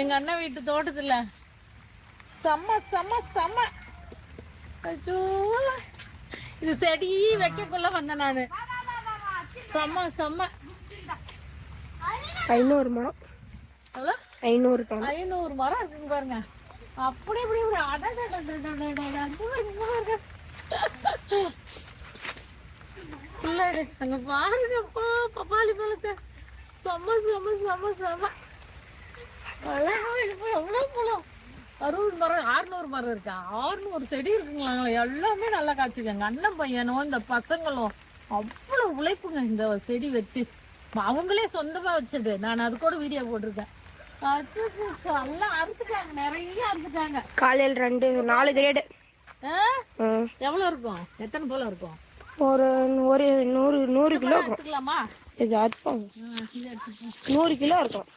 எங்கள் அண்ணன் வீட்டு தோட்டத்தில். செம்ம செம்ம செம்ம. இது செடி வைக்கக்குள்ள வந்தேன் நான். செம்ம செம்ம. ஐநூறு மரம். ஐநூறு ஐநூறு மரம் இருக்குங்க பாருங்க. அப்படி இப்படி இப்படி. அடடா பிள்ளாடு அங்க பாருங்கப்பா பப்பாளி பழத்தை. செம்ம செம்ம செம்ம செம்ம. அறுபது மரம் ஆறுநூறு மரம் இருக்கா? ஆறுநூறு செடி இருக்குங்களா எல்லாமே நல்லா காய்ச்சிருக்காங்க. அண்ணன் பையனும் இந்த பசங்களும் அவ்வளவு உழைப்புங்க இந்த செடி வச்சு. அவங்களே சொந்தமா வச்சது. நான் அது கூட வீடியோ போட்டிருக்கேன். எல்லாம் அறுத்துட்டாங்க நிறைய அறுத்துட்டாங்க. காலையில் ரெண்டு நாலு கிரேடு ஆ? எவ்வளவு இருக்கும்? எத்தனை போல இருக்கும்? ஒரு ஒரு நூறு நூறு கிலோ எடுத்துக்கலாமா? இது எடுத்துக்கலாம். நூறு கிலோ இருக்கும்.